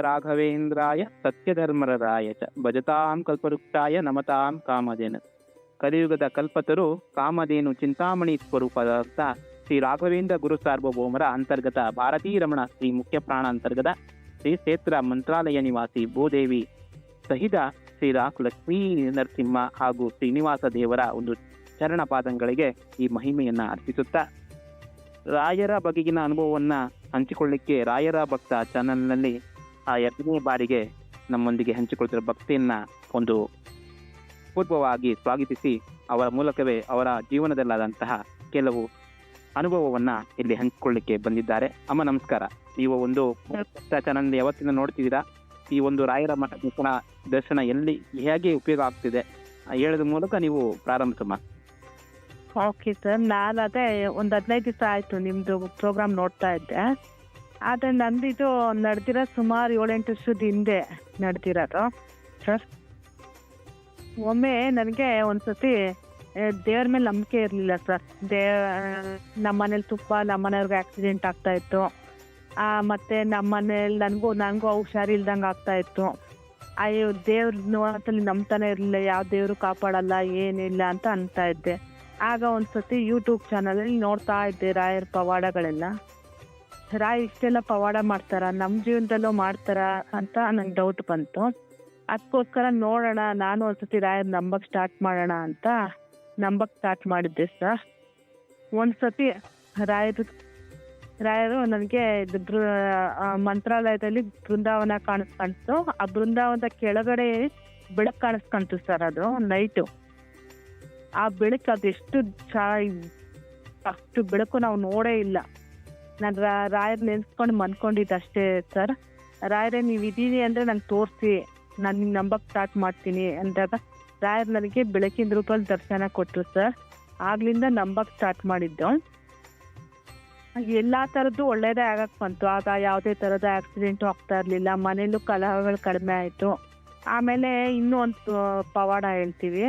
ರಾಘವೇಂದ್ರಾಯ ಸತ್ಯಧರ್ಮರರಾಯ ಚ. ಭಜತಾಂ ಕಲ್ಪವೃಕ್ಷಾಯ ನಮತಾಂ ಕಾಮಧೇನ. ಕಲಿಯುಗದ ಕಲ್ಪತರು ಕಾಮಧೇನು ಚಿಂತಾಮಣಿ ಸ್ವರೂಪದ ಶ್ರೀ ರಾಘವೇಂದ್ರ ಗುರು ಸಾರ್ವಭೌಮರ ಅಂತರ್ಗತ ಭಾರತೀ ರಮಣ ಶ್ರೀ ಮುಖ್ಯ ಪ್ರಾಣ ಅಂತರ್ಗತ ಶ್ರೀ ಕ್ಷೇತ್ರ ಮಂತ್ರಾಲಯ ನಿವಾಸಿ ಭೂದೇವಿ ಸಹಿತ ಶ್ರೀ ರಾಕುಲಕ್ಷ್ಮೀ ನರಸಿಂಹ ಹಾಗೂ ಶ್ರೀನಿವಾಸ ದೇವರ ಒಂದು ಚರಣ ಪಾದಂಗಳಿಗೆ ಈ ಮಹಿಮೆಯನ್ನ ಅರ್ಪಿಸುತ್ತಾ ರಾಯರ ಬಗೆಗಿನ ಅನುಭವವನ್ನ ಹಂಚಿಕೊಳ್ಳಿಕ್ಕೆ ರಾಯರ ಭಕ್ತ ಚಾನಲ್ನಲ್ಲಿ ಆ ಎರಡನೇ ಬಾರಿಗೆ ನಮ್ಮೊಂದಿಗೆ ಹಂಚಿಕೊಳ್ತಿರೋ ಭಕ್ತಿಯನ್ನ ಒಂದು ಪೂರ್ವವಾಗಿ ಸ್ವಾಗತಿಸಿ, ಅವರ ಮೂಲಕವೇ ಅವರ ಜೀವನದಲ್ಲಾದಂತಹ ಕೆಲವು ಅನುಭವವನ್ನ ಇಲ್ಲಿ ಹಂಚಿಕೊಳ್ಳಿಕ್ಕೆ ಬಂದಿದ್ದಾರೆ. ಅಮ್ಮ, ನಮಸ್ಕಾರ. ನೀವು ಒಂದು ಚಾನಲ್ ಯಾವತ್ತಿನ ನೋಡ್ತಿದ್ದೀರಾ? ಈ ಒಂದು ರಾಯರ ಮಠ ದರ್ಶನ ಎಲ್ಲಿ, ಹೇಗೆ ಉಪಯೋಗ ಆಗ್ತಿದೆ? ಹೇಳೋದ್ರ ಮೂಲಕ ನೀವು ಪ್ರಾರಂಭಿಸಮ್ಮ ಓಕೆ ಸರ್ ನಾನು ಅದೇ ಒಂದು ಹದಿನೈದು ದಿವಸ ಆಯಿತು ನಿಮ್ಮದು ಪ್ರೋಗ್ರಾಮ್ ನೋಡ್ತಾ ಇದ್ದೆ. ಆದರೆ ನಂದಿದು ನಡೆದಿರೋ ಸುಮಾರು ಏಳೆಂಟು ವರ್ಷದ ಹಿಂದೆ ನಡೆದಿರೋದು. ಸರ್ ಒಮ್ಮೆ ನನಗೆ ಒಂದ್ಸತಿ ದೇವ್ರ ಮೇಲೆ ನಂಬಿಕೆ ಇರಲಿಲ್ಲ ಸರ್ ದೇ ನಮ್ಮ ಮನೇಲಿ ತುಪ್ಪ ನಮ್ಮ ಮನೆಯವ್ರಿಗೆ ಆಕ್ಸಿಡೆಂಟ್ ಆಗ್ತಾ ಇತ್ತು. ಮತ್ತೆ ನಮ್ಮ ಮನೇಲಿ ನನಗೂ ನನಗೂ ಹುಷಾರಿಲ್ದಂಗೆ ಆಗ್ತಾ ಇತ್ತು. ಅಯ್ಯೋ, ದೇವ್ರ ಅಂತಲ್ಲಿ ನಂಬ್ತಾನೆ ಇರಲಿಲ್ಲ. ಯಾವ ದೇವರು ಕಾಪಾಡಲ್ಲ, ಏನಿಲ್ಲ ಅಂತ ಅಂತ ಇದ್ದೆ. ಆಗ ಒಂದ್ಸತಿ ಯೂಟ್ಯೂಬ್ ಚಾನಲಲ್ಲಿ ನೋಡ್ತಾ ಇದ್ದೆ ರಾಯರ ಪವಾಡಗಳೆಲ್ಲ. ರಾಯ್ ಇಷ್ಟೆಲ್ಲ ಪವಾಡ ಮಾಡ್ತಾರ ನಮ್ಮ ಜೀವನದಲ್ಲೂ ಮಾಡ್ತಾರ ಅಂತ ನಂಗೆ ಡೌಟ್ ಬಂತು. ಅದಕ್ಕೋಸ್ಕರ ನೋಡೋಣ, ನಾನು ಒಂದ್ಸತಿ ರಾಯರ್ ನಂಬಕ್ ಸ್ಟಾರ್ಟ್ ಮಾಡೋಣ ಅಂತ ನಂಬಕ್ ಸ್ಟಾರ್ಟ್ ಮಾಡಿದ್ದೆ ಸರ್ ಒಂದ್ಸತಿ ರಾಯರು ರಾಯರು ನನಗೆ ಮಂತ್ರಾಲಯದಲ್ಲಿ ಬೃಂದಾವನ ಕಾಣಿಸ್ಕೊಂತು ಆ ಬೃಂದಾವನದ ಕೆಳಗಡೆ ಬೆಳಕು ಕಾಣಿಸ್ಕೊಂತು ಸರ್ ಅದು, ನೈಟು. ಆ ಬೆಳಕು ಅದೆಷ್ಟು ಚಾ ಅಷ್ಟು ಬೆಳಕು ನಾವು ನೋಡೇ ಇಲ್ಲ. ನಾನು ರಾಯರ್ ನೆನ್ಸ್ಕೊಂಡು ಮನ್ಕೊಂಡಿದ್ದು ಅಷ್ಟೇ ಸರ್ ರಾಯರೇ ನೀವು ಇದೀನಿ ಅಂದರೆ ನಂಗೆ ತೋರಿಸಿ. ನಾನು ನಿಮ್ಗೆ ನಂಬಕ್ ಸ್ಟಾರ್ಟ್ ಮಾಡ್ತೀನಿ ಅಂದಾಗ ರಾಯರ್ ನನಗೆ ಬೆಳಕಿನ ರೂಪದಲ್ಲಿ ದರ್ಶನ ಕೊಟ್ಟರು ಸರ್ ಆಗ್ಲಿಂದ ನಂಬಕ್ ಸ್ಟಾರ್ಟ್ ಮಾಡಿದ್ದು. ಎಲ್ಲಾ ಥರದ್ದು ಒಳ್ಳೇದೇ ಆಗಕ್ ಬಂತು. ಆಗ ಯಾವುದೇ ಥರದ ಆಕ್ಸಿಡೆಂಟು ಆಗ್ತಾ ಇರಲಿಲ್ಲ. ಮನೇಲೂ ಕಲಹಗಳು ಕಡಿಮೆ ಆಯಿತು. ಆಮೇಲೆ ಇನ್ನೂ ಒಂದು ಪವಾಡ ಹೇಳ್ತೀವಿ.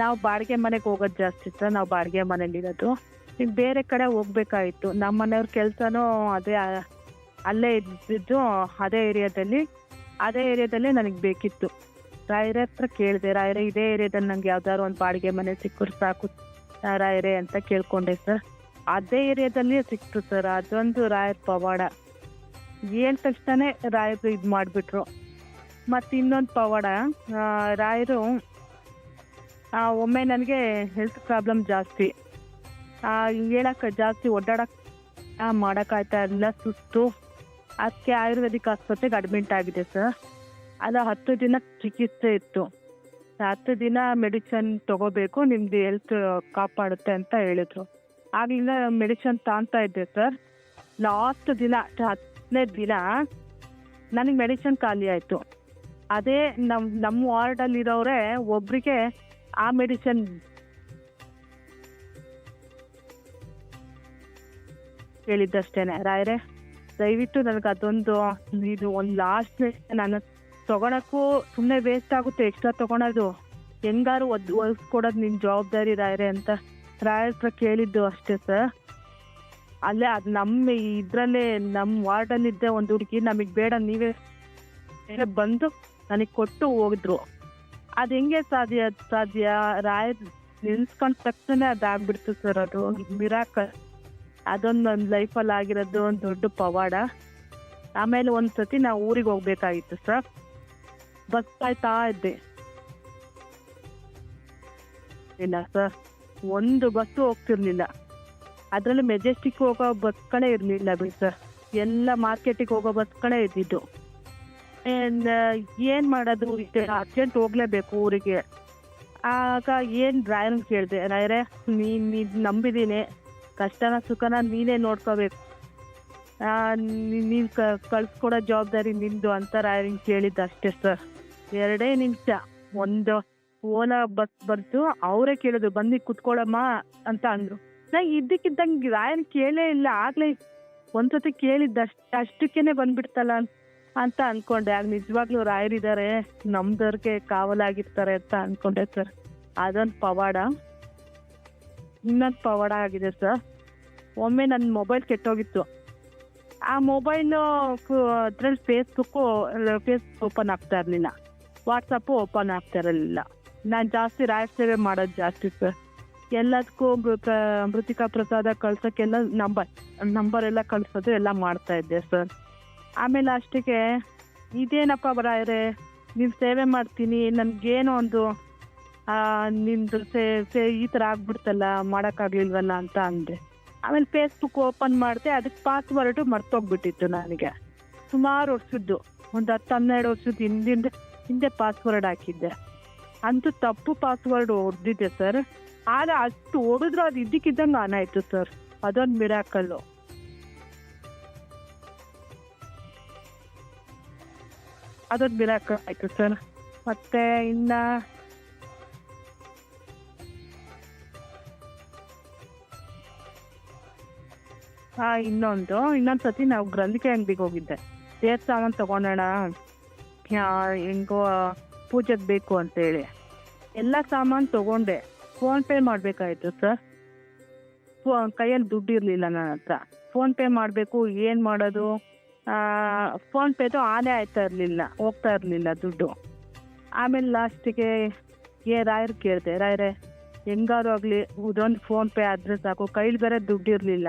ನಾವು ಬಾಡಿಗೆ ಮನೆಗೆ ಹೋಗೋದು ಜಾಸ್ತಿ ಸರ್ ನಾವು ಬಾಡಿಗೆ ಮನೇಲಿರೋದು. ಈಗ ಬೇರೆ ಕಡೆ ಹೋಗ್ಬೇಕಾಗಿತ್ತು ನಮ್ಮ ಮನೆಯವ್ರ ಕೆಲಸನೂ ಅದೇ ಅಲ್ಲೇ ಇದ್ದಿದ್ದು ಅದೇ ಏರಿಯಾದಲ್ಲಿ ಅದೇ ಏರಿಯಾದಲ್ಲೇ ನನಗೆ ಬೇಕಿತ್ತು. ರಾಯರ ಹತ್ರ ಕೇಳಿದೆ, ರಾಯರೇ, ಇದೇ ಏರಿಯಾದಲ್ಲಿ ನಂಗೆ ಯಾವ್ದಾದ್ರು ಒಂದು ಬಾಡಿಗೆ ಮನೆ ಸಿಕ್ಕರು ಸಾಕು ರಾಯರೇ, ಅಂತ ಕೇಳ್ಕೊಂಡೆ ಸರ್ ಅದೇ ಏರಿಯಾದಲ್ಲಿ ಸಿಕ್ತು ಸರ್ ಅದೊಂದು ರಾಯರ್ ಪವಾಡ. ಏನ್ ತಕ್ಷಣ ರಾಯರು ಇದು ಮಾಡಿಬಿಟ್ರು. ಮತ್ತು ಇನ್ನೊಂದು ಪವಾಡ ರಾಯರು ಒಮ್ಮೆ ನನಗೆ ಹೆಲ್ತ್ ಪ್ರಾಬ್ಲಮ್ ಜಾಸ್ತಿ. ಹೇಳಕ್ಕೆ ಜಾಸ್ತಿ ಓಡಾಡಕ್ ಮಾಡೋಕ್ಕಾಗ್ತಾ ಇರಲಿಲ್ಲ, ಸುಸ್ತು. ಅದಕ್ಕೆ ಆಯುರ್ವೇದಿಕ್ ಆಸ್ಪತ್ರೆಗೆ ಅಡ್ಮಿಟ್ ಆಗಿದೆ ಸರ್ ಅದು ಹತ್ತು ದಿನ ಚಿಕಿತ್ಸೆ ಇತ್ತು. ಹತ್ತು ದಿನ ಮೆಡಿಸನ್ ತಗೋಬೇಕು, ನಿಮ್ದು ಹೆಲ್ತ್ ಕಾಪಾಡುತ್ತೆ ಅಂತ ಹೇಳಿದ್ರು. ಆಗ್ಲಿಂದ ಮೆಡಿಸನ್ ತಾಂತಾ ಇದ್ದೆ ಸರ್ ಲಾಸ್ಟ್ ದಿನ ಹತ್ತನೇ ದಿನ ನನಗೆ ಮೆಡಿಸನ್ ಖಾಲಿ ಆಯಿತು. ಅದೇ ನಮ್ಮ ನಮ್ಮ ವಾರ್ಡಲ್ಲಿರೋರೆ ಒಬ್ರಿಗೆ ಆ ಮೆಡಿಸನ್ ಹೇಳಿದ್ದಷ್ಟೇನೆ. ರಾಯರೇ, ದಯವಿಟ್ಟು ನನಗೆ ಅದೊಂದು, ಇದು ಒಂದು ಲಾಸ್ಟ್ ನಾನು ತಗೊಳಕ್ಕೂ ಸುಮ್ಮನೆ ವೇಸ್ಟ್ ಆಗುತ್ತೆ ಎಕ್ಸ್ಟ್ರಾ ತಗೊಳೋದು. ಹೆಂಗಾರು ಒದ್ ಒಲ್ಸ್ಕೊಡೋದು ನಿನ್ನ ಜವಾಬ್ದಾರಿ ರಾಯರೇ ಅಂತ ರಾಯರ್ ಹತ್ರ ಕೇಳಿದ್ದು ಅಷ್ಟೇ ಸರ್ ಅಲ್ಲೇ ಅದು ನಮ್ಮ ಇದರಲ್ಲೇ ನಮ್ಮ ವಾರ್ಡಲ್ಲಿದ್ದೆ ಒಂದು ಹುಡುಗಿ ನಮಗೆ ಬೇಡ, ನೀವೇ ಬಂದು ನನಗೆ ಕೊಟ್ಟು ಹೋಗಿದ್ರು. ಅದು ಹೆಂಗೆ ಸಾಧ್ಯ ಸಾಧ್ಯ? ರಾಯ ನಿಲ್ಸ್ಕೊಂಡ ತಕ್ಷಣ ಅದಾಗ್ಬಿಡ್ತು ಸರ್ ಅದು. ಮಿರಾಕಲ್ ಅದೊಂದು ನನ್ನ ಲೈಫಲ್ಲಿ ಆಗಿರೋದು ಒಂದು ದೊಡ್ಡ ಪವಾಡ. ಆಮೇಲೆ ಒಂದು ಸತಿ ನಾವು ಊರಿಗೆ ಹೋಗ್ಬೇಕಾಗಿತ್ತು ಸರ್ ಬಸ್ ಕಾಯ್ತಾ ಇದ್ದೆ. ಇಲ್ಲ ಸರ್ ಒಂದು ಬಸ್ಸು ಹೋಗ್ತಿರ್ಲಿಲ್ಲ. ಅದರಲ್ಲಿ ಮೆಜೆಸ್ಟಿಕ್ ಹೋಗೋ ಬಸ್ಗಳೇ ಇರಲಿಲ್ಲ ಬಿಡಿ ಸರ್ ಎಲ್ಲ ಮಾರ್ಕೆಟಿಗೆ ಹೋಗೋ ಬಸ್ಗಳೇ ಇದ್ದಿದ್ದು. ಏನು ಮಾಡೋದು? ಅರ್ಜೆಂಟ್ ಹೋಗ್ಲೇಬೇಕು ಊರಿಗೆ. ಆಗ ಏನು ಡ್ರೈವರ್ ಕೇಳಿದೆ ರಾಯರೇ ನೀನು ನಂಬಿದ್ದೀನಿ ಕಷ್ಟನ ಸುಖನ ನೀನೇ ನೋಡ್ಕೋಬೇಕು. ನೀನು ಕಳ್ಸ್ಕೊಡೋ ಜವಾಬ್ದಾರಿ ನಿಂದು ಅಂತ ರಾಯರಿಂಗ್ ಕೇಳಿದ್ದು ಅಷ್ಟೇ ಸರ್ ಎರಡೇ ನಿಮಿಷ. ಒಂದು ಓಲಾ ಬಸ್ ಬರ್ತು ಅವರೇ ಕೇಳಿದ್ರು, ಬಂದು ಕುತ್ಕೊಳ್ಳಮ್ಮ ಅಂತ ಅಂದ್ರು. ನಾ ಇದ್ದಕ್ಕಿದ್ದಂಗೆ ರಾಯನ್ ಕೇಳೇ ಇಲ್ಲ, ಆಗ್ಲೇ ಒಂದ್ಸತಿ ಕೇಳಿದ್ದ ಅಷ್ಟೇ ಅಷ್ಟಕ್ಕೇನೆ ಬಂದ್ಬಿಡ್ತಲ್ಲ ಅಂತ ಅನ್ಕೊಂಡೆ. ಆಗ ನಿಜವಾಗ್ಲೂ ರಾಯರಿದ್ದಾರೆ ನಮ್ದವ್ರಿಗೆ ಕಾವಲಾಗಿರ್ತಾರೆ ಅಂತ ಅನ್ಕೊಂಡೆ ಸರ್ ಅದೊಂದು ಪವಾಡ. ಇನ್ನೊಂದು ಪವಾಡ ಆಗಿದೆ ಸರ್ ಒಮ್ಮೆ ನನ್ನ ಮೊಬೈಲ್ ಕೆಟ್ಟೋಗಿತ್ತು. ಆ ಮೊಬೈಲ್ ಅದ್ರಲ್ಲಿ ಫೇಸ್ಬುಕ್ ಫೇಸ್ಬುಕ್ ಓಪನ್ ಆಗ್ತಾ ಇರಲಿಲ್ಲ. ವಾಟ್ಸಪ್ಪು ಓಪನ್ ಆಗ್ತಾ ಇರಲಿಲ್ಲ. ನಾನು ಜಾಸ್ತಿ ರಾಯರ್ ಸೇವೆ ಮಾಡೋದು ಜಾಸ್ತಿ ಸರ್ ಎಲ್ಲದಕ್ಕೂ ಮೃತ ಮೃತಿಕಾ ಪ್ರಸಾದ ಕಳ್ಸೋಕ್ಕೆಲ್ಲ ನಂಬರ್ ನಂಬರ್ ಎಲ್ಲ ಕಳ್ಸೋದು ಎಲ್ಲ ಮಾಡ್ತಾ ಇದ್ದೆ ಸರ್ ಆಮೇಲೆ ಅಷ್ಟಕ್ಕೆ ಇದೇನಪ್ಪ ಬರಾಯ್ರೆ ನೀವು ಸೇವೆ ಮಾಡ್ತೀನಿ, ನನಗೇನೋ ಒಂದು ನಿಂದು ಸೇ ಸೇ, ಈ ಥರ ಆಗ್ಬಿಡ್ತಲ್ಲ, ಮಾಡೋಕ್ಕಾಗ್ಲಿಲ್ವಲ್ಲ ಅಂತ ಅಂದೆ. ಆಮೇಲೆ ಫೇಸ್ಬುಕ್ ಓಪನ್ ಮಾಡಿದೆ ಅದಕ್ಕೆ ಪಾಸ್ವರ್ಡ್ ಮರ್ತೋಗ್ಬಿಟ್ಟಿತ್ತು ನನಗೆ. ಸುಮಾರು ವರ್ಷದ್ದು, ಒಂದು ಹತ್ತು ಹನ್ನೆರಡು ವರ್ಷದ ಹಿಂದಿಂದ, ಹಿಂದೆ ಪಾಸ್ವರ್ಡ್ ಹಾಕಿದ್ದೆ. ಅಂತೂ ತಪ್ಪು ಪಾಸ್ವರ್ಡ್ ಹೊಡೆದಿದ್ದೆ ಸರ್ ಆದರೆ ಅಷ್ಟು ಹೊಡೆದ್ರು ಅದು ಇದ್ದಕ್ಕಿದ್ದಂಗೆ ಆನ್ ಆಯಿತು ಸರ್ ಅದೊಂದು ಮಿರಾಕಲ್ಲು ಅದೊಂದು ಮಿರಾಕಲ್ ಆಯಿತು ಸರ್ ಮತ್ತೆ ಇನ್ನ ಹಾ ಇನ್ನೊಂದು ಇನ್ನೊಂದು ಸತಿ ನಾವು ಗ್ರಂಥಿಕೆ ಅಂಗಡಿಗೆ ಹೋಗಿದ್ದೆ. ಸೇರ್ ಸಾಮಾನು ತಗೊಂಡೋಣ ಹೆಂಗೋ ಪೂಜೆಗೆ ಬೇಕು ಅಂತೇಳಿ. ಎಲ್ಲ ಸಾಮಾನು ತಗೊಂಡೆ. ಫೋನ್ ಪೇ ಮಾಡಬೇಕಾಯ್ತು ಸರ್. ಫೋ, ಕೈಯಲ್ಲಿ ದುಡ್ಡು ಇರ್ಲಿಲ್ಲ ನನ್ನ ಹತ್ರ. ಫೋನ್ ಪೇ ಮಾಡಬೇಕು, ಏನು ಮಾಡೋದು? ಫೋನ್ ಪೇದು ಆನೇ ಆಯ್ತಾ ಇರಲಿಲ್ಲ, ಹೋಗ್ತಾ ಇರಲಿಲ್ಲ ದುಡ್ಡು. ಆಮೇಲೆ ಲಾಸ್ಟಿಗೆ, ಏ, ರಾಯರ್ ಕೇಳಿದೆ, ರಾಯರೇ ಹೆಂಗಾರು ಆಗಲಿ ಇದೊಂದು ಫೋನ್ ಪೇ ಆದರೆ ಸಾಕು. ಕೈಲಿ ಬೇರೆ ದುಡ್ಡು ಇರಲಿಲ್ಲ.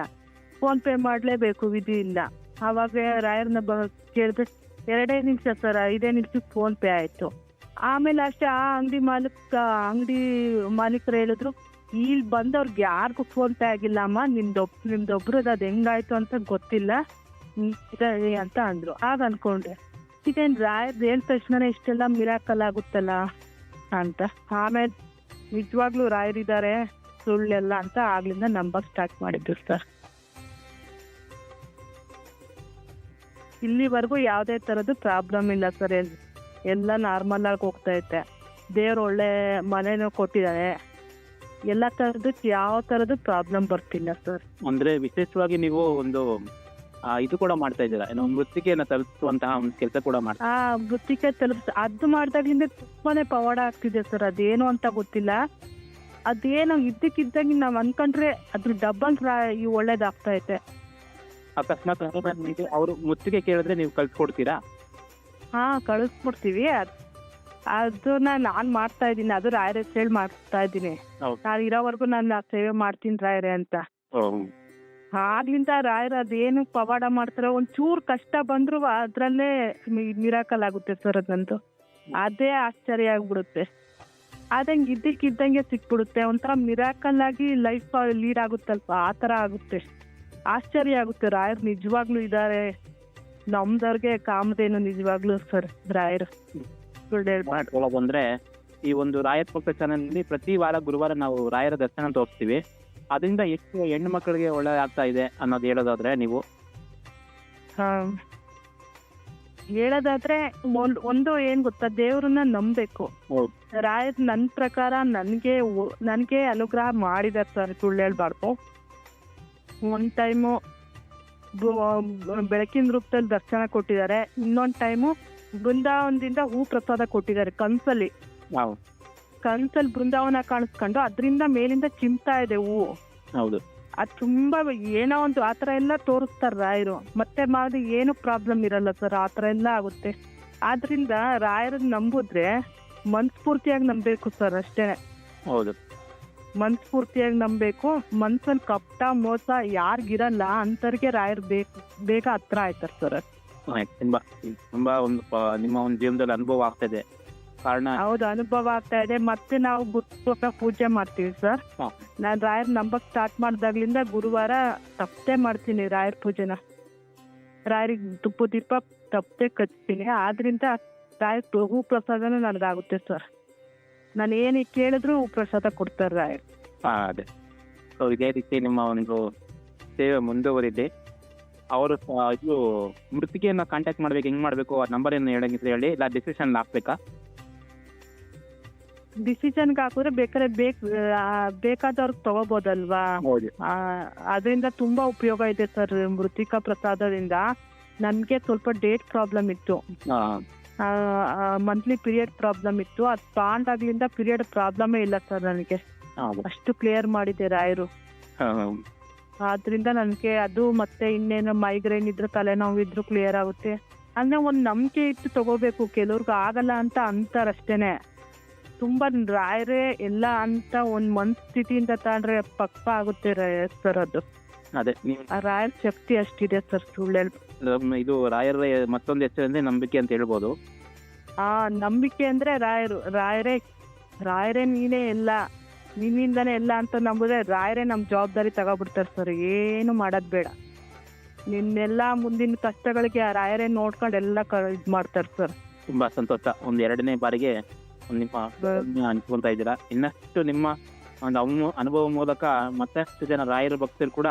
ಫೋನ್ ಪೇ ಮಾಡಲೇಬೇಕು ವಿಧಿ ಇಲ್ಲ ಆವಾಗ ರಾಯರ್ನ ಕೇಳಿದ್ರೆ ಎರಡೇ ನಿಮಿಷ ಸರ್, ಐದೇ ನಿಮಿಷಕ್ಕೆ ಫೋನ್ ಪೇ ಆಯಿತು. ಆಮೇಲೆ ಅಷ್ಟೇ ಆ ಅಂಗಡಿ ಮಾಲೀಕ, ಅಂಗಡಿ ಮಾಲೀಕರು ಹೇಳಿದ್ರು, ಇಲ್ಲಿ ಬಂದವ್ರಿಗೆ ಯಾರಿಗೂ ಫೋನ್ ಪೇ ಆಗಿಲ್ಲ ಅಮ್ಮ, ನಿಮ್ದೊಬ್, ನಿಮ್ದೊಬ್ರದ್ದು ಅದು ಹೆಂಗಾಯ್ತು ಅಂತ ಗೊತ್ತಿಲ್ಲ ಅಂತ ಅಂದ್ರು. ಆಗ ಅನ್ಕೊಂಡೆ, ಇದೇನು ರಾಯರ್ ಏನ್ ತಕ್ಷಣ ಇಷ್ಟೆಲ್ಲ ಮಿರಾಕಲ್ ಆಗುತ್ತಲ್ಲ ಅಂತ. ಆಮೇಲೆ ನಿಜವಾಗ್ಲೂ ರಾಯರಿದ್ದಾರೆ, ಸುಳ್ಳೆಲ್ಲ ಅಂತ ಆಗ್ಲಿಂದ ನಂಬಕ್ ಸ್ಟಾರ್ಟ್ ಮಾಡಿದ್ರು ಸರ್. ಇಲ್ಲಿವರೆಗೂ ಯಾವುದೇ ಥರದ್ದು ಪ್ರಾಬ್ಲಮ್ ಇಲ್ಲ ಸರ್ ಎಲ್ಲ ನಾರ್ಮಲ್ ಆಗಿ ಹೋಗ್ತಾ ಐತೆ ದೇವ್ರು ಒಳ್ಳೆ ಮನೆನೂ ಕೊಟ್ಟಿದ್ದಾರೆ ಎಲ್ಲ ಥರದ್ದು ಯಾವ ಥರದ್ದು ಪ್ರಾಬ್ಲಮ್ ಬರ್ತಿಲ್ಲ ಸರ್ ಅಂದ್ರೆ ವಿಶೇಷವಾಗಿ ನೀವು ಒಂದು ಆ, ಇದು ಕೂಡ ಮಾಡ್ತಾ ಇದ್ದೀರಾ? ಏನೋ ಮೃತ್ತಿಕೆಯನ್ನ ತಲುಪಿಸುವಂತಹ ಒಂದು ಕೆಲಸ ಕೂಡ ಮಾಡ್ತಾ ಆ ವೃತ್ತಿಗೆ ತಲುಪಿಸ್ ಅದು ಮಾಡಿದಾಗಿಂದ ತುಂಬಾನೇ ಪವಾಡ ಆಗ್ತಿದೆ ಸರ್ ಅದೇನು ಅಂತ ಗೊತ್ತಿಲ್ಲ. ಅದೇನೋ ಇದ್ದಕ್ಕಿದ್ದಂಗೆ ನಾವು ಅನ್ಕೊಂಡ್ರೆ ಅದ್ರ ಡಬ್ಬಲ್ ಈ ಒಳ್ಳೇದಾಗ್ತಾ ಐತೆ ಅಕಸ್ಮಾತ್ ಅವರು ಮುತ್ತಿಗೆ ಕೇಳಿದ್ರೆ ನೀವು ಕಳ್ಸ್ಕೊಡ್ತೀರಾ? ಹಾ ಕಳಿಸ್ಬಿಡ್ತೀವಿ ಅದ್- ಅದನ್ನ ನಾನ್ ಮಾಡ್ತಾ ಇದ್ದೀನಿ. ಅದು ರಾಯರ ಹೇಳಿ ಮಾಡ್ತಾ ಇದ್ದೀನಿ. ಹೌದು. ನಾನು ಇರೋವರೆಗೂ ನಾನು ಆ ಸೇವೆ ಮಾಡ್ತೀನಿ ರಾಯರೇ ಅಂತ. ಆಗ್ಲಿಂದ ರಾಯರ ಅದೇನು ಪವಾಡ ಮಾಡ್ತಾರೆ ಒಂಚೂರು ಕಷ್ಟ ಬಂದ್ರು ಅದ್ರಲ್ಲೇ ಮಿರಾಕಲ್ ಆಗುತ್ತೆ ಸರ್ ಅದಂತೂ ಅದೇ ಆಶ್ಚರ್ಯ ಆಗ್ಬಿಡುತ್ತೆ. ಅದಂಗ್ ಇದ್ದಕ್ಕಿದ್ದಂಗೆ ಸಿಕ್ಬಿಡುತ್ತೆ. ಒಂಥರ ಮಿರಾಕಲ್ ಆಗಿ ಲೈಫ್ ಲೀಡ್ ಆಗುತ್ತಲ್ಪ ಆ ತರ ಆಗುತ್ತೆ. ಆಶ್ಚರ್ಯ ಆಗುತ್ತೆ. ರಾಯರ್ ನಿಜವಾಗ್ಲೂ ಇದ್ದಾರೆ. ನಮ್ದವ್ರಿಗೆ ಕಾಮಧೇನು ನಿಜವಾಗ್ಲೂ ಸರ್ ರಾಯರು. ಸುಳ್ಳು ಹೇಳ್ಬಾರ್ದು ಬಂದ್ರೆ ಈ ಒಂದು ರಾಯರ್ ಪಕ್ಷ ಚಾನಲ್ನಲ್ಲಿ ಪ್ರತಿ ವಾರ ಗುರುವಾರ ನಾವು ರಾಯರ ದರ್ಶನ ತೋರಿಸ್ತೀವಿ ಅದರಿಂದ ಎಷ್ಟು ಹೆಣ್ಣು ಮಕ್ಕಳಿಗೆ ಒಳ್ಳೆ ಆಗ್ತಾ ಇದೆ ಅನ್ನೋದು ಹೇಳೋದಾದ್ರೆ ನೀವು? ಹಾ. ಹೇಳೋದಾದ್ರೆ ಒಂದ್- ಒಂದು ಏನ್ ಗೊತ್ತಾ ದೇವ್ರನ್ನ ನಂಬೇಕು ಹೌದು. ರಾಯರ್ ನನ್ ಪ್ರಕಾರ ನನ್ಗೆ ಒ- ನನ್ಗೆ ಅನುಗ್ರಹ ಮಾಡಿದಾರೆ ಸರ್ ಸುಳ್ಳು ಹೇಳ್ಬಾರ್ದು. ಒಂದ್ ಟೈಮು ಬೆಳಕಿನ ರೂಪದಲ್ಲಿ ದರ್ಶನ ಕೊಟ್ಟಿದ್ದಾರೆ. ಇನ್ನೊಂದ್ ಟೈಮು ಬೃಂದಾವನದಿಂದ ಹೂ ಪ್ರಸಾದ ಕೊಟ್ಟಿದ್ದಾರೆ ಕನ್ಸಲ್ಲಿ. ಕನ್ಸಲ್ಲಿ ಬೃಂದಾವನ ಕಾಣಿಸ್ಕೊಂಡು ಅದರಿಂದ ಮೇಲಿಂದ ಚಿಮ್ತಾ ಇದೆ ಹೂವು ಹೌದು. ಅದು ತುಂಬಾ ಏನೋ ಒಂದು ಆತರ ಎಲ್ಲ ತೋರಿಸ್ತಾರ ರಾಯರು. ಮತ್ತೆ ಮಾಡಿ ಏನು ಪ್ರಾಬ್ಲಮ್ ಇರಲ್ಲ ಸರ್ ಆತರ ಎಲ್ಲ ಆಗುತ್ತೆ. ಆದ್ರಿಂದ ರಾಯರನ್ನ ನಂಬುದ್ರೆ ಮನ್ಸ್ಫೂರ್ತಿಯಾಗಿ ನಂಬಬೇಕು ಸರ್ ಅಷ್ಟೇ ಹೌದು. ಮನ್ಸ್ಫೂರ್ತಿಯಾಗಿ ನಂಬಬೇಕು. ಮನ್ಸಲ್ಲಿ ಕಪ್ಟ ಮೋಸ ಯಾರಿಗಿರಲ್ಲ ಅಂತರ್ಗೆ ರಾಯರ್ ಬೇಕು ಬೇಗ ಹತ್ರ ಆಯ್ತಾರೆ ಸರ್. ತುಂಬಾ ತುಂಬಾ ಒಂದು ನಿಮ್ಮ ಒಂದು ಜೀವನದಲ್ಲಿ ಅನುಭವ ಆಗ್ತಾ ಇದೆ. ಕಾರಣ? ಹೌದು ಅನುಭವ ಆಗ್ತಾ ಇದೆ. ಮತ್ತೆ ನಾವು ಗುರುಪುರ ಪೂಜೆ ಮಾಡ್ತೀವಿ ಸರ್. ನಾನು ರಾಯರ್ ನಂಬಕ್ ಸ್ಟಾರ್ಟ್ ಮಾಡ್ದಾಗ್ಲಿಂದ ಗುರುವಾರ ತಪ್ಪದೆ ಮಾಡ್ತೀನಿ ರಾಯರ್ ಪೂಜೆನ. ರಾಯರಿಗೆ ತುಪ್ಪ ದೀಪ ತಪ್ಪದೆ ಕಚ್ತೀನಿ. ಆದ್ರಿಂದ ರಾಯರ್ ಹೂ ಪ್ರಸಾದನೂ ನನಗಾಗುತ್ತೆ ಸರ್. ನಾನು ಏನೇ ಕೇಳಿದ್ರು ಪ್ರಸಾದ ಕೊಡ್ತಾರ ಹಾ, ಅದೇ. ಸೊ ಇದೇ ರೀತಿ ನಿಮ್ಮ ಒಂದು ಸೇವೆ ಮುಂದುವರಿದೆ. ಅವರು ಇದು ಮೃತಿಕೆಯನ್ನ ಕಾಂಟ್ಯಾಕ್ಟ್ ಮಾಡ್ಬೇಕು ಹೆಂಗ್ ಮಾಡ್ಬೇಕು ಆ ನಂಬರ್ ಏನು ಹೇಳಂಗಿದ್ರೆ ಹೇಳಿ ಇಲ್ಲ ಡಿಸಿಷನ್ ಹಾಕ್ಬೇಕಾ? ಡಿಸಿಷನ್ಗೆ ಹಾಕಿದ್ರೆ ಬೇಕಾದ್ರೆ ಬೇಕ್ ಆ, ಬೇಕಾದವ್ರಿಗೆ ತಗೋಬೋದಲ್ವಾ? ಹೌದು. ಆ, ಅದರಿಂದ ತುಂಬಾ ಉಪಯೋಗ ಇದೆ ಸರ್ ಮೃತಿಕಾ ಪ್ರಸಾದದಿಂದ. ನನ್ಗೆ ಸ್ವಲ್ಪ ಡೇಟ್ ಪ್ರಾಬ್ಲಮ್ ಇತ್ತು. ಮಂತ್ಲಿ ಪೀರಿಯಡ್ ಪ್ರಾಬ್ಲಮ್ ಇತ್ತು. ಅದು ತಗೊಂಡಾಗ್ಲಿಂದ ಪೀರಿಯಡ್ ಪ್ರಾಬ್ಲಮೇ ಇಲ್ಲ ಸರ್ ನನಗೆ. ಅಷ್ಟು ಕ್ಲಿಯರ್ ಮಾಡಿದೆ ರಾಯರು. ಆದ್ರಿಂದ ನನಗೆ ಅದು ಮತ್ತೆ ಇನ್ನೇನು ಮೈಗ್ರೇನ್ ಇದ್ರೆ ತಲೆನೋವು ಇದ್ರು ಕ್ಲಿಯರ್ ಆಗುತ್ತೆ. ಅಂದ್ರೆ ಒಂದು ನಂಬಿಕೆ ಇಟ್ಟು ತಗೋಬೇಕು. ಕೆಲವ್ರಿಗೆ ಆಗಲ್ಲ ಅಂತ ಅಂತಾರಷ್ಟೇನೆ. ತುಂಬಾ ರಾಯರೇ ಎಲ್ಲ ಅಂತ ಒಂದು ಮನಸ್ಥಿತಿಯಿಂದ ತಾಂಡ್ರೆ ಪಕ್ಕ ಆಗುತ್ತೆ ಸರ್ ಅದು. ಅದೇ ರಾಯರ್ ಶಕ್ತಿ ಅಷ್ಟಿದೆ ಸರ್ ಸುಳ್ಳು ಇದು ರಾಯರ ಮತ್ತೊಂದು ಹೆಸರಂದ್ರೆ ನಂಬಿಕೆ ಅಂತ ಹೇಳ್ಬೋದು. ಆ ನಂಬಿಕೆ ಅಂದ್ರೆ ರಾಯರು ರಾಯರೇ ರಾಯರೇ ನೀನೇ ಎಲ್ಲ ನಿನ್ನಿಂದನೇ ಎಲ್ಲ ಅಂತ ನಂಬುದ್ರೆ ರಾಯರೇ ನಮ್ಮ ಜವಾಬ್ದಾರಿ ತಗೊಬಿಡ್ತಾರೆ ಸರ್ ಏನು ಮಾಡೋದು ಬೇಡ. ನಿನ್ನೆಲ್ಲ ಮುಂದಿನ ಕಷ್ಟಗಳಿಗೆ ಆ ರಾಯರೇ ನೋಡ್ಕೊಂಡು ಎಲ್ಲ ಇದು ಮಾಡ್ತಾರೆ ಸರ್. ತುಂಬಾ ಸಂತೋಷ. ಒಂದ್ ಎರಡನೇ ಬಾರಿಗೆ ನಿಮ್ಮ ಅನ್ಕೊಂತ ಇದ್ದೀರಾ. ಇನ್ನಷ್ಟು ನಿಮ್ಮ ಒಂದು ಅನು- ಅನುಭವ ಮೂಲಕ ಮತ್ತಷ್ಟು ಜನ ರಾಯರ ಭಕ್ತರು ಕೂಡ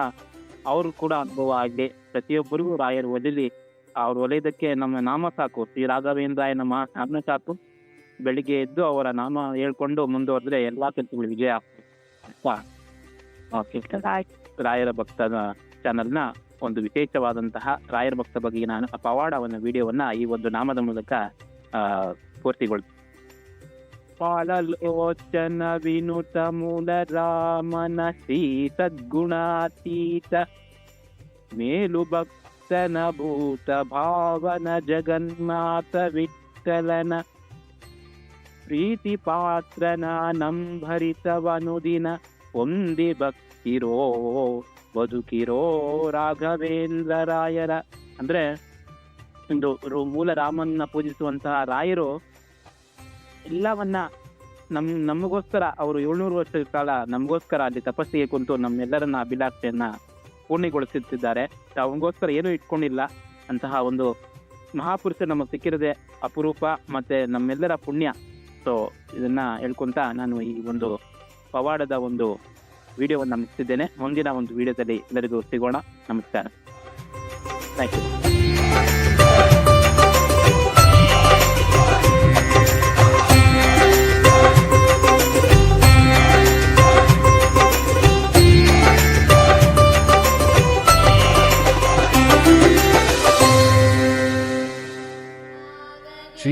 ಅವರು ಕೂಡ ಅನುಭವ ಆಗಲಿ ಪ್ರತಿಯೊಬ್ಬರಿಗೂ ರಾಯರು ಒಲಿಲಿ ಅವ್ರು ಒಲಿಯೋದಕ್ಕೆ ನಮ್ಮ ನಾಮ ಸಾಕು. ಶ್ರೀ ರಾಘವೇಂದ್ರಾಯ ನಮ್ಮ ನಾಮ ಸಾಕು. ಬೆಳಿಗ್ಗೆ ಎದ್ದು ಅವರ ನಾಮ ಹೇಳ್ಕೊಂಡು ಮುಂದುವರೆದ್ರೆ ಎಲ್ಲಾ ಕೆಲಸಗಳು ವಿಜಯ ಆಗ್ತದೆ ರಾಯರ ಭಕ್ತನ ಚಾನಲ್ನ ಒಂದು ವಿಶೇಷವಾದಂತಹ ರಾಯರ ಭಕ್ತ ಬಗೆಗಿನ ಪವಾಡ ಒಂದು ವಿಡಿಯೋವನ್ನ ಈ ಒಂದು ನಾಮದ ಮೂಲಕ ಆ, ಪಾಲಲೋಚನ ವಿನುತ ಮೂಲ ರಾಮನ ಸದ್ಗುಣಾತೀತ ಮೇಲು ಭಕ್ತನ ಭೂತ ಭಾವನ ಜಗನ್ನಾಥ ವಿಠಲನ ಪ್ರೀತಿ ಪಾತ್ರನ ನಂಭರಿತವನುದಿನ ಒಂದಿ ಭಕ್ತಿರೋ ಬದುಕಿರೋ ರಾಘವೇಂದ್ರ ರಾಯರ ಅಂದ್ರೆ ಒಂದು ಮೂಲ ರಾಮನ್ನ ಪೂಜಿಸುವಂತಹ ರಾಯರು ಎಲ್ಲವನ್ನ ನಮ್, ನಮಗೋಸ್ಕರ ಅವರು ಏಳ್ನೂರು ವರ್ಷದ ಕಾಲ ನಮಗೋಸ್ಕರ ಅಲ್ಲಿ ತಪಸ್ಸಿಗೆ ಕುಂತು ನಮ್ಮೆಲ್ಲರನ್ನ ಅಭಿಲಾಷೆಯನ್ನ ಪೂರ್ಣಗೊಳಿಸುತ್ತಿದ್ದಾರೆ. ಅವನಿಗೋಸ್ಕರ ಏನೂ ಇಟ್ಕೊಂಡಿಲ್ಲ. ಅಂತಹ ಒಂದು ಮಹಾಪುರುಷ ನಮಗೆ ಸಿಕ್ಕಿರದೆ ಅಪರೂಪ ಮತ್ತೆ ನಮ್ಮೆಲ್ಲರ ಪುಣ್ಯ. ಸೊ, ಇದನ್ನ ಹೇಳ್ಕೊಂತ ನಾನು ಈ ಒಂದು ಪವಾಡದ ಒಂದು ವಿಡಿಯೋವನ್ನು ಮುಗಿಸಿದ್ದೇನೆ ಮುಂದಿನ ಒಂದು ವಿಡಿಯೋದಲ್ಲಿ ಎಲ್ಲರಿಗೂ ಸಿಗೋಣ. ನಮಸ್ಕಾರ. ಥ್ಯಾಂಕ್ ಯು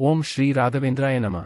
ಓಂ ಶ್ರೀ ರಾಘವೇಂದ್ರಾಯ ನಮಃ